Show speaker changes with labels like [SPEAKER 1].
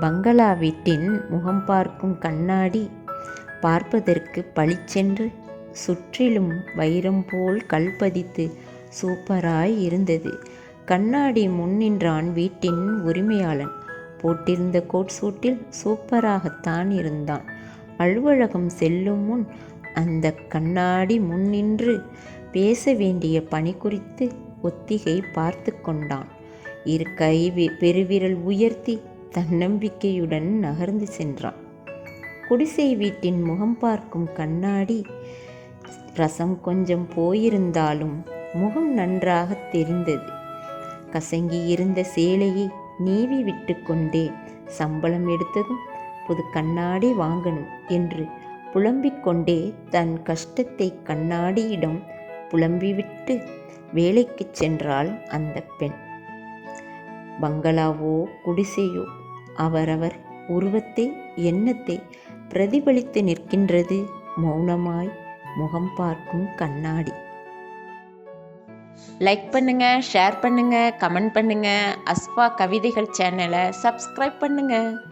[SPEAKER 1] பங்களா வீட்டின் முகம் பார்க்கும் கண்ணாடி பார்ப்பதற்கு பளிச்சென்று சுற்றிலும் வைரம் போல் கல் பதித்து சூப்பராய் இருந்தது. கண்ணாடி முன் நின்றான் வீட்டின் உரிமையாளன். போட்டிருந்த கோட் சூட்டில் சூப்பராகத்தான் இருந்தான். அலுவலகம் செல்லும் முன் அந்த கண்ணாடி முன் நின்று பேச வேண்டிய பணி குறித்து ஒத்திகை பார்த்து கொண்டான். இரு கை வி- பெருவிரல் உயர்த்தி தன்னம்பிக்கையுடன் நகர்ந்து சென்றான். குடிசை வீட்டின் முகம் பார்க்கும் கண்ணாடி ரசம் கொஞ்சம் போயிருந்தாலும் முகம் நன்றாக தெரிந்தது. கசங்கி இருந்த சேலையை நீவி விட்டு கொண்டே சம்பளம் எடுத்ததும் புது கண்ணாடி வாங்கணும் என்று புலம்பிக் கொண்டே தன் கஷ்டத்தை கண்ணாடியிடம் புலம்பிவிட்டு வேலைக்குச் சென்றாள் அந்த பெண். பங்களாவோ குடிசையோ அவரவர் உருவத்தை எண்ணத்தை பிரதிபலித்து நிற்கின்றது மௌனமாய் முகம் பார்க்கும் கண்ணாடி. லைக் பண்ணுங்க ஷேர் பண்ணுங்க கமெண்ட் பண்ணுங்க. அஸ்பா கவிதைகள் சேனலை சப்ஸ்கிரைப் பண்ணுங்க.